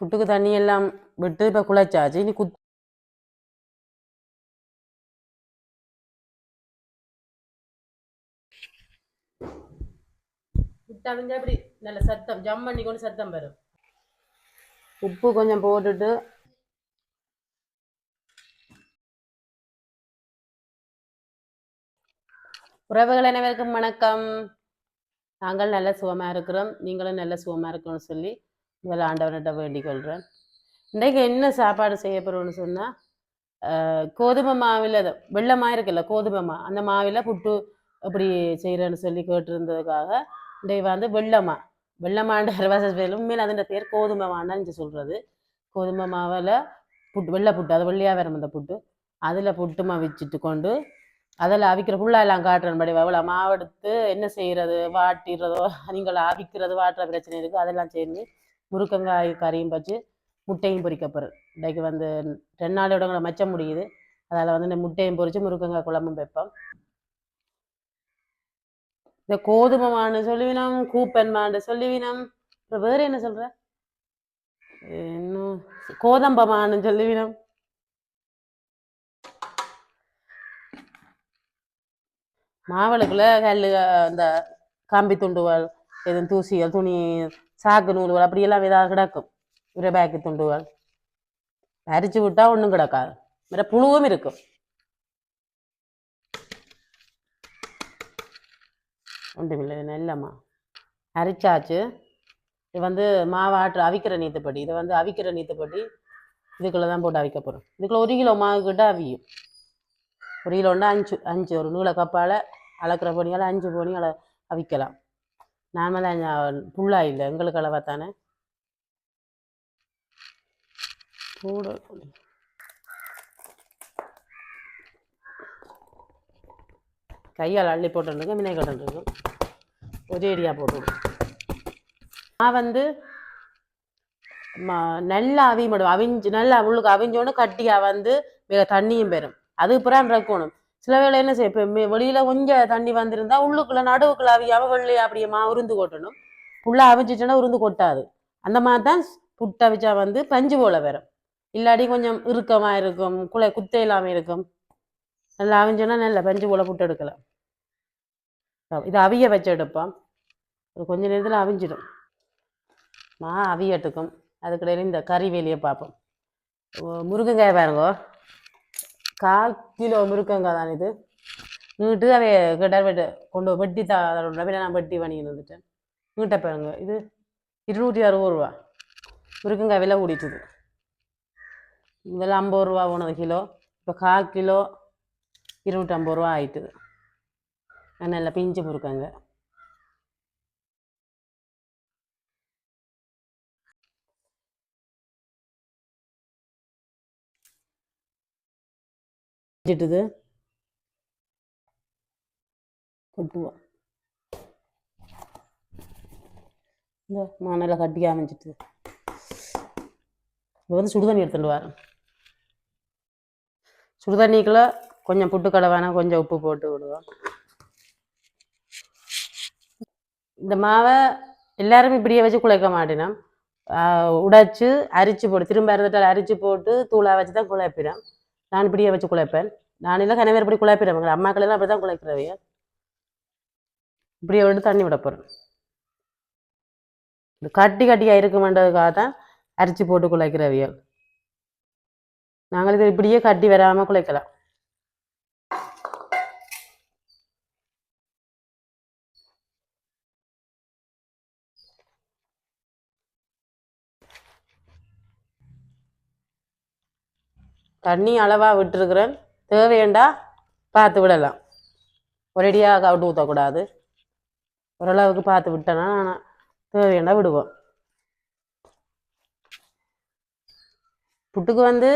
புட்டுக்கு தண்ணி எல்லாம் விட்டு இப்போ குழைச்சாச்சு இனி குத் விட்டாவிஞ்சா அப்படி நல்ல சத்தம் ஜம் பண்ணி கொண்டு சத்தம் வரும் உப்பு கொஞ்சம் போட்டுட்டு உறவுகள் அனைவருக்கும் வணக்கம் நாங்கள் நல்ல சுகமாக இருக்கிறோம் நீங்களும் நல்ல சுகமாக இருக்கணும்னு சொல்லி முதல்ல ஆண்டவன்கிட்ட வேண்டிக் கொள்கிறேன் இன்றைக்கு என்ன சாப்பாடு செய்ய போகிறோம்னு சொன்னால் கோதுமை மாவில் அது இருக்குல்ல கோதுமை மா அந்த மாவில் புட்டு அப்படி செய்கிறேன்னு சொல்லி கேட்டிருந்ததுக்காக இன்றைக்கு வந்து வெள்ளமா வெள்ளமாண்ட ஹர்வாச பேர் உண்மையில் அதன் பேர் கோதுமை மாண்டான்னு சொல்கிறது கோதுமை மாவில் புட்டு வெள்ளை புட்டு அது வெள்ளையாக வரும் அந்த புட்டு. அதில் புட்டுமா வச்சுட்டு கொண்டு அதில் அவிக்கிற புல்லா எல்லாம் அவ்வளோ எவ்வளோ மாவெடுத்து என்ன செய்கிறது வாட்டிடுறதோ நீங்கள் அவிக்கிறது வாட்டுற பிரச்சனை இருக்குது அதெல்லாம் சேர்ந்து முருக்கங்காய் கறியும் வச்சு முட்டையும் பொறிக்க போகிறேன் இன்றைக்கு வந்து ரெண்டு நாளோட கூட மச்சம் முடியுது. அதில் வந்து இந்த முட்டையும் பொரித்து முருக்கங்காய் குழம்பும் வைப்போம். இந்த கோதுமை மான்னு சொல்லுவினம் கூப்பன் மான்னு சொல்லுவினம். அப்புறம் வேறு என்ன சொல்கிற இன்னும் கோதம்பமான்னு சொல்லுவினம். மாவளுக்குள்ள கல் அந்த கம்பி துண்டுகள் எதுவும் தூசிகள் துணி சாக்கு நூல்கள் அப்படியெல்லாம் ஏதாவது கிடக்கும். ஒரு பேக்கு துண்டுகள். அரிச்சு விட்டா ஒன்றும் கிடக்காது. வேற புழுவும் இருக்கும். ஒன்றுமில்லை நல்லம்மா. அரிச்சாச்சு. இது வந்து மாவாட்டு அவிக்கிற நீத்துப்படி. இதை வந்து அவிக்கிற நீத்துப்படி இதுக்குள்ளே தான் போட்டு அவிக்க போகிறோம் இதுக்குள்ள ஒரு கிலோ மாவு கிட்ட அவியும். ஒரு கிலோன்னா அஞ்சு அஞ்சு. ஒரு நூலை கப்பால் அளக்கிற பொடியால் அஞ்சு பொடி அள நாம நார்மலாக புள்ளா இல்லை. எங்களுக்கு அளவாக தானே? கூட கையால் அள்ளி போட்டுருங்க மினை கட்டுருக்கு ஒரே அடியாக போட்டுவிடும் நான் வந்து ம- நல்லா அவியும் அவிஞ்சு நல்லா உள்ளுக்கு அவிஞ்சோன்னு கட்டியாக வந்து வேற தண்ணியும் பெறும். அதுக்கு புறம் இருக்கணும் சில வேலை என்ன செய்ய இப்போ வெளியில கொஞ்சம் தண்ணி வந்திருந்தா உள்ளுக்குள்ள நடுவுக்குள்ள அவியாம வெள்ளி அப்படியேமா உருந்து கொட்டணும். உள்ள அவிச்சிட்டோன்னா உருந்து கொட்டாது. அந்த மாதிரி தான் புட்டு அவிச்சா வந்து பஞ்சு போல வரும். இல்லாட்டி கொஞ்சம் இறுக்கமாக இருக்கும் குலை குத்தை இல்லாமல் இருக்கும். நல்லா அவிஞ்சோன்னா நல்ல பஞ்சு போல புட்டு எடுக்கலாம். இது அவிய வச்சு எடுப்போம். அது கொஞ்ச நேரத்தில் அவிஞ்சிடும். மா அவிய எடுக்கும் அதுக்கிடையில இந்த கறி வேலியை பார்ப்போம். ஓ, முருங்கைக்காய் பாருங்க. கால் கிலோ முருக்கங்காய் தான் இது. நீட்டு அவை கிட்ட வெட்டு கொண்டு வட்டி வெட்டி தரோட நான் வெட்டி வாங்கிட்டு வந்துட்டேன். நீட்டை பாருங்க. இது இருநூற்றி அறுபது ரூபா. முருக்கங்காய் விலை கூடிட்டுது. இதெல்லாம் ஐம்பது ரூபா போனது கிலோ. இப்போ கால் கிலோ இருநூற்றம்பது ரூபா ஆயிட்டுது. நல்லா பிஞ்சு முருக்கங்க வச்சுட்டுது கொட்டுவோம் இந்த மணலை கட்டி அமைஞ்சிட்டு இப்போ வந்து சுடுதண்ணி எடுத்துட்டு வரேன் சுடுதண்ணிக்குள்ள கொஞ்சம் புட்டுக்கடை வேணாம் கொஞ்சம் உப்பு போட்டு விடுவோம் இந்த மாவை எல்லாரும் இப்படியே வச்சு குழைக்க மாட்டினோம் உடைச்சு அரிச்சு போட்டு திரும்ப இருந்துட்டால் அரிச்சு போட்டு தூளாக வச்சு தான் குழைப்பினோம் நான் இப்படியே வச்சு குழைப்பேன். நான் இல்லை கனவேர் இப்படி குழைப்பிடுவேன் எங்கள் எல்லாம் அப்படி தான் குழைக்கிறவைய இப்படியே விட்டு தண்ணி விட போகிறேன் இந்த கட்டி கட்டியாக இருக்குமென்றதுக்காக தான் அரிச்சு போட்டு குழைக்கிறவியல். நாங்கள் இது இப்படியே கட்டி வராமல் குழைக்கலாம். தண்ணி அளவாக விட்டுருக்குறேன். தேவையண்டா பார்த்து விடலாம். ஒரேடியாக கவுட்டு ஊற்றக்கூடாது ஓரளவுக்கு பார்த்து விட்டேன்னா தேவையண்டா விடுவோம். புட்டுக்கு வந்து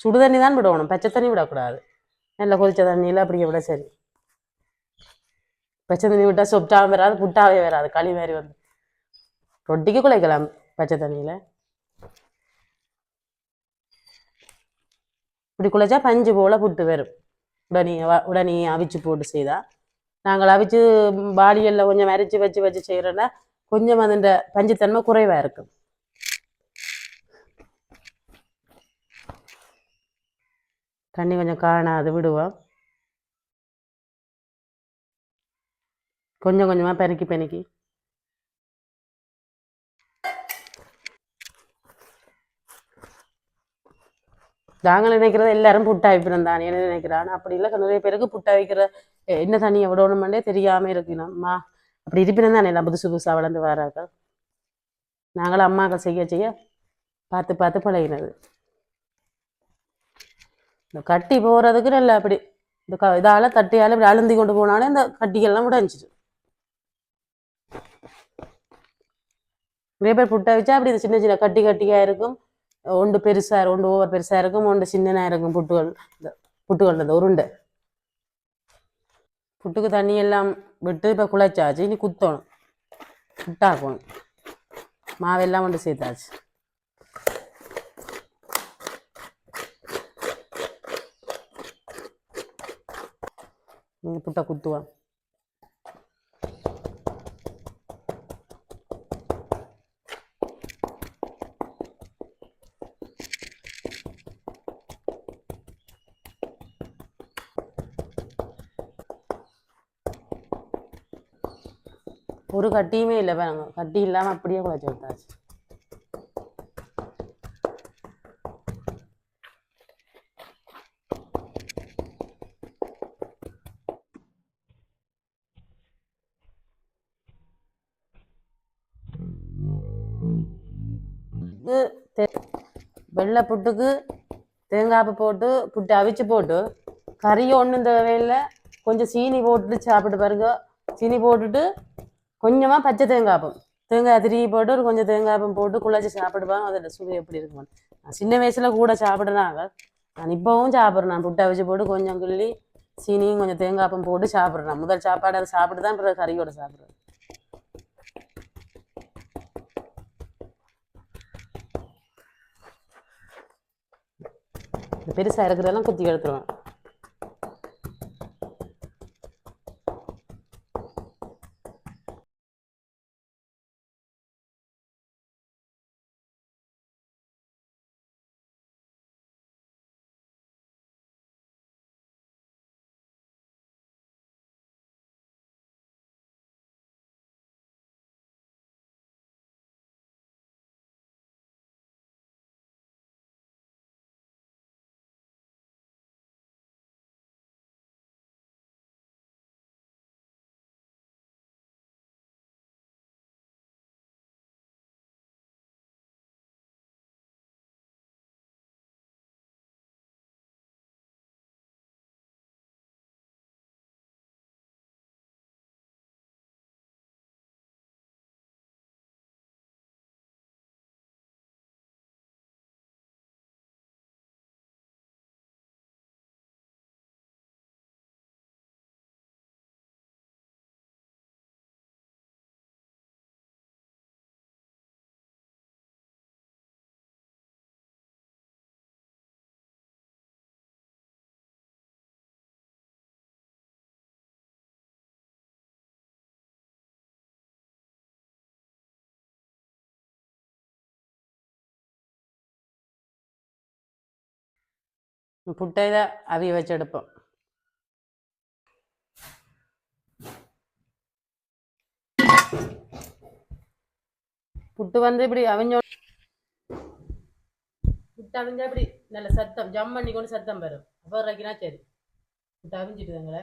சுடு தண்ணி தான் விடணும். பச்சை தண்ணி விடக்கூடாது. நல்லா கொதிச்ச தண்ணியில் அப்படியே விட சரி. பச்சை தண்ணி விட்டால் சொப்டாகவும் வராது புட்டாகவே வராது களி மாதிரி வந்து. ரொட்டிக்கு குழைக்கலாம் பச்சை தண்ணியில். இப்படி குழைச்சா பஞ்சு போல் புட்டு வரும். உடனே உடனே அவிச்சு போட்டு செய்தால் நாங்கள் அவிச்சு பாலியலில் கொஞ்சம் அரைச்சி வச்சு வச்சு செய்கிறோன்னா கொஞ்சம் அதுண்ட பஞ்சுத்தன்மை குறைவாக இருக்கும். தண்ணி கொஞ்சம் காணாது விடுவோம். கொஞ்சம் கொஞ்சமாக பெருக்கி பெருக்கி. நாங்கள் நினைக்கிறது எல்லாரும் புட்டா வைப்பினம் தானே. நினைக்கிறான் அப்படி இல்லை நிறைய பேருக்கு புட்டா வைக்கிற என்ன தண்ணியை விடணுமெண்டே தெரியாம இருக்கணும்மா அப்படி இருப்பினம் தானே எல்லாம் புதுசு புதுசாக வளர்ந்து வராங்க நாங்களும் அம்மாக்கள் செய்ய செய்ய பார்த்து பார்த்து பழகினது. இந்த கட்டி போகிறதுக்கு நல்லா அப்படி. இந்த க இதால் தட்டியால் இப்படி அழுந்தி கொண்டு போனாலே இந்த கட்டிகள்லாம் உடைஞ்சிட்டு நிறைய பேர் புட்டை வச்சா அப்படி இந்த சின்ன சின்ன கட்டி கட்டியாக இருக்கும். ஒன்று பெருசாக ஒன்று ஓவர் பெருசாக இருக்கும் ஒன்று சின்னனாக இருக்கும் புட்டுகள். இந்த புட்டுகள் இந்த உருண்டை. புட்டுக்கு தண்ணியெல்லாம் விட்டு இப்போ குழைச்சாச்சு இனி குத்தணும். புட்டாக்கணும். மாவெல்லாம் கொண்டு சேர்த்தாச்சு. நீ புட்டை குத்துவான் ஒரு கட்டியுமே இல்லை பாருங்க கட்டி இல்லாமல் அப்படியே குழச்சி விட்டாச்சு வெள்ளை புட்டுக்கு தேங்காய் போட்டு புட்டு அவிச்சு போட்டு கறி ஒன்றும் தேவையில்லை கொஞ்சம் சீனி போட்டுட்டு சாப்பிட்டு பாருங்க. சீனி போட்டுட்டு கொஞ்சமாக பச்சை தேங்காய்ப்பம் தேங்காய் திருகி போட்டு ஒரு கொஞ்சம் தேங்காய்ப்பம் போட்டு குழச்சி சாப்பிடுவாங்க. அதில் சுவை எப்படி இருக்கும். நான் சின்ன வயசில் கூட சாப்பிடுறாங்க நான் இப்போவும் சாப்பிட்றேன். நான் புட்டை வச்சு போட்டு கொஞ்சம் கிள்ளி சீனியும் கொஞ்சம் தேங்காய்ப்பம் போட்டு சாப்பிட்றேன். முதல் சாப்பாடு அதை சாப்பிட்டு தான் பிறகு கறியோட சாப்பிட்றேன். பெருசாக இருக்கிறதெல்லாம் குத்தி எடுத்துருவேன் புட்டை தான் அவிய வச்சு எடுப்போம் புட்டு வந்து இப்படி அவிஞ்சோ புட்டு அவிஞ்சா இப்படி நல்ல சத்தம் ஜம் பண்ணி கொண்டு சத்தம் வரும் அப்போ இறக்கினா சரி புட்டு அவிஞ்சிட்டுதுங்களே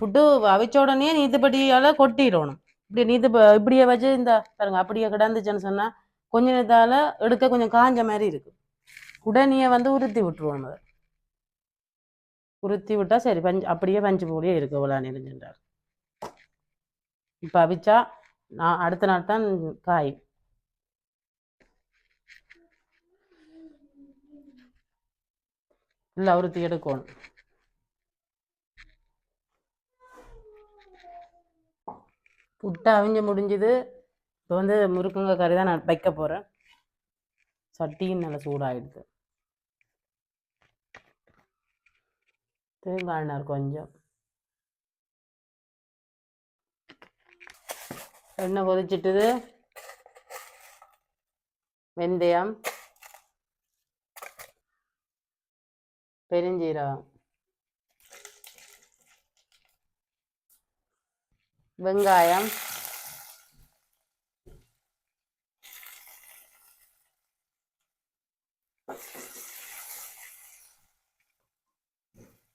ஃபுட்டு அவிச்ச உடனே நீத்துப்பட்டியால் கொட்டிடணும். இப்படி நீத்து இப்படியே வச்சு இந்த பாருங்க அப்படியே கிடந்துச்சுன்னு சொன்னால் கொஞ்ச நேரத்தால் எடுக்க கொஞ்சம் காஞ்ச மாதிரி இருக்கு. உடனே வந்து உருத்தி விட்டுருவோம் அதை. உருத்தி விட்டால் சரி பஞ்சு அப்படியே பஞ்சு போலியே இருக்கு இவ்வளோ நெறிஞ்சின்றார் இப்போ அவிச்சா நான் அடுத்த நாள் தான் காய். இல்லை உருத்தி எடுக்கணும். புட்டு அவிஞ்சு முடிஞ்சது. இப்போ வந்து முருக்கங்க கறி தான் நான் வைக்க போகிறேன் சட்டியும் நல்லா சூடாகிடுது தேங்காய் கொஞ்சம். எண்ணெய் கொதிச்சிட்டுது. வெந்தயம். பெருஞ்சீரகம். வெங்காயம்.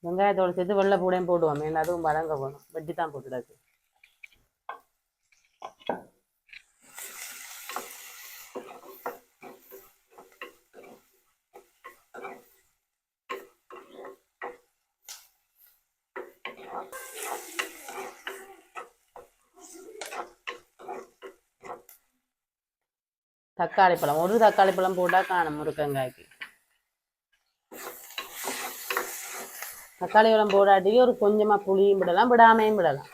வெங்காயத்தோட சேர்த்து வெள்ளை பூடையும் போடுவோம். ஏன்னா அதுவும் வதங்க போகணும் வெட்டி தான் போட்டுடாது தக்காளி பழம் ஒரு தக்காளி பழம் போட்டால் காணும் முருக்கங்காய்க்கு தக்காளி பழம் போடாட்டி ஒரு கொஞ்சமாக புளியும் விடலாம் விடாமையும் விடலாம்.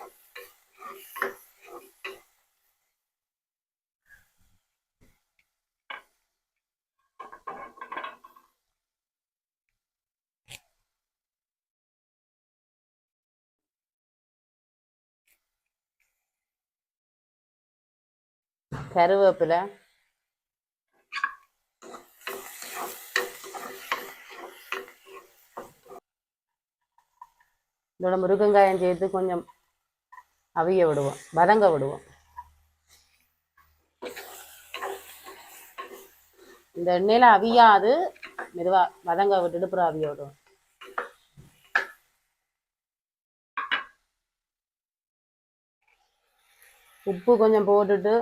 கருவேப்பிலை இதோட முருகங்காயம் சேர்த்து கொஞ்சம் அவிய விடுவோம் வதங்க விடுவோம். இந்த எண்ணெயில அவியாது மெதுவா வதங்க விட்டுட்டு அப்புறம் அவிய விடுவோம். உப்பு கொஞ்சம் போட்டுட்டு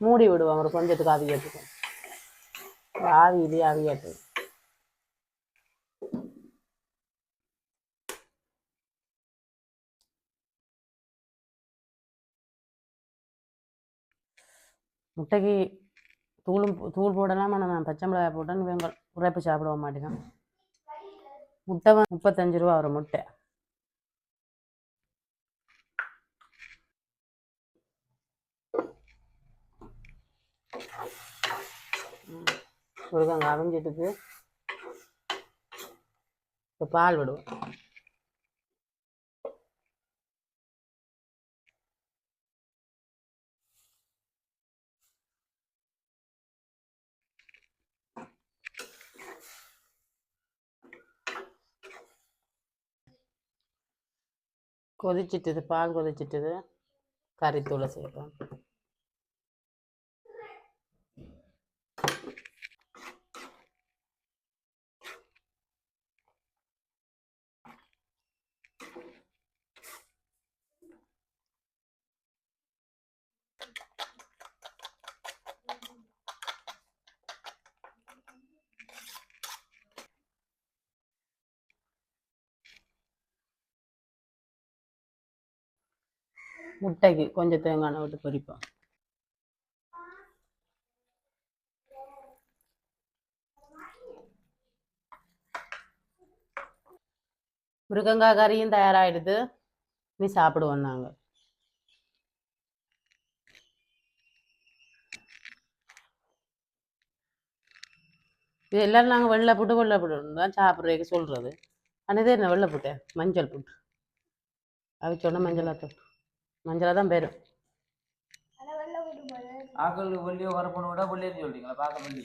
மூடி விடுவோம் ஒரு கொஞ்சத்துக்கு அவியத்துக்கு ஆவியிலே அவியட்டு முட்டைக்கு தூளும் தூள் போடலாம்? ஆனால் நான் பச்சை மிளகாய் போட்டேன்னு இவங்க உரைப்பு சாப்பிட மாட்டேங்க முட்டை முப்பத்தஞ்சு ரூபா ஒரு முட்டை. முருகங்க அவிஞ்சிட்டுக்கு இப்போ பால் விடுவோம். கொதிச்சிட்டுது பால் கொதிச்சிட்டுது. கறித்தூளை சேர்ப்போம் முட்டைக்கு கொஞ்சம் தேங்காய் விட்டு பொரிப்போம். முருகங்காய் கறியும் தயாராகிடுது நீ சாப்பிடுவோம் நாங்கள் இது எல்லாரும் நாங்கள் வெள்ளை புட்டு வெள்ளை புட்டு தான் சாப்பிட்றதுக்கு சொல்கிறது ஆனால் இது என்ன வெள்ளை புட்டு? மஞ்சள் புட்டு. அவிச்சோன்னா மஞ்சளாக தொட்டு மஞ்சளாக தான் பேரும். ஆக்கள் வெள்ளியோ கருப்பனை விட வெள்ளியன்னு சொல்றீங்களா? பார்க்க வெள்ளி.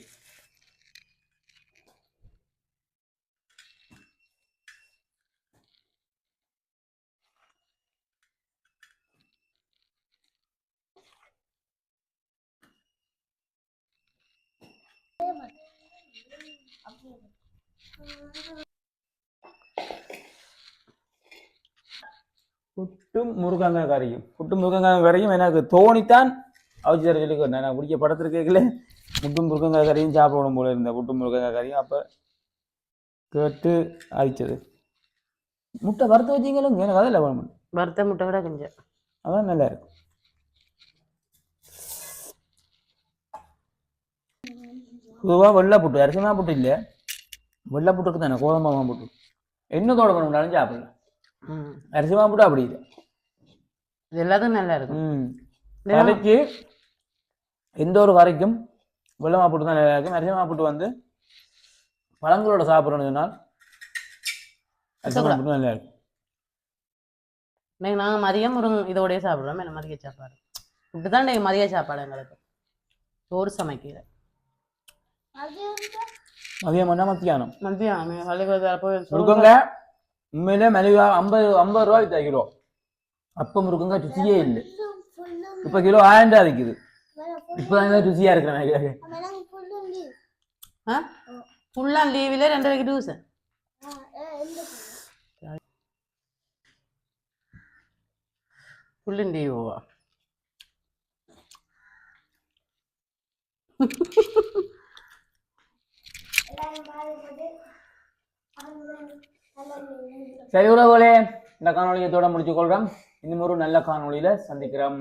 புட்டும் முருகங்காய் கறியும் புட்டும் முருகங்காய் கறியும் எனக்கு தோணித்தான். அவிச்சு தர சொல்லி நான் பிடிக்க படத்தில் கேட்கல. புட்டும் முருகங்காய் கறியும் சாப்பிடணும் போல இருந்த புட்டும் முருகங்காய் கறியும் அப்போ கேட்டு அவிச்சது முட்டை வறுத்து வச்சிங்களும் எனக்கு அதில் வேணும் வறுத்த முட்டை விட கொஞ்சம். அதான் நல்லா இருக்கும். பொதுவாக வெள்ளை புட்டு அரிசிமா புட்டு இல்லை வெள்ளை புட்டுக்கு தானே கோதமாவா புட்டு. என்னத்தோட பண்ணாலும் சாப்பிடலாம். ம். அரிசிமா புட்டு அப்படி இல்லை. இது எல்லாத்துக்கும் நல்லா இருக்கும்? கறிக்கு எந்த ஒரு கறிக்கும் வெள்ளை மாப்புட்டு தான் நல்லா இருக்கும். அரிசி மாப்புட்டு வந்து பழங்களோட சாப்பிட்றோன்னு சொன்னால் அரிசி. மாப்புட்டு நல்லா இருக்கும். இன்னைக்கு நாங்கள் மதியம் முருங்க இதோடய சாப்பிடுறோம். என்ன மதிய சாப்பாடு. இப்படிதான் இன்னைக்கு மதிய சாப்பாடு எங்களுக்கு. சோறு சமைக்கல. மதியம் பண்ணா மத்தியானம்? போய் முருகங்க உண்மையிலே மலிவா ஐம்பது ஐம்பது ரூபாய் வித்தா கிலோ அப்ப முருகங்க ருசியே இல்லை. இப்ப கிலோ ஆயிரம் ரூபாய் விற்குது இப்பதான் ருசியா இருக்கிறேன் ஃபுல்லாக லீவில் ரெண்டரைக்கு டியூஷன் ஃபுல்லும் லீவா சரி உறவுகளே இந்த காணொலியத்தோட முடிச்சு கொள்றோம் இன்னும் ஒரு நல்ல காணொளியில சந்திக்கிறோம்.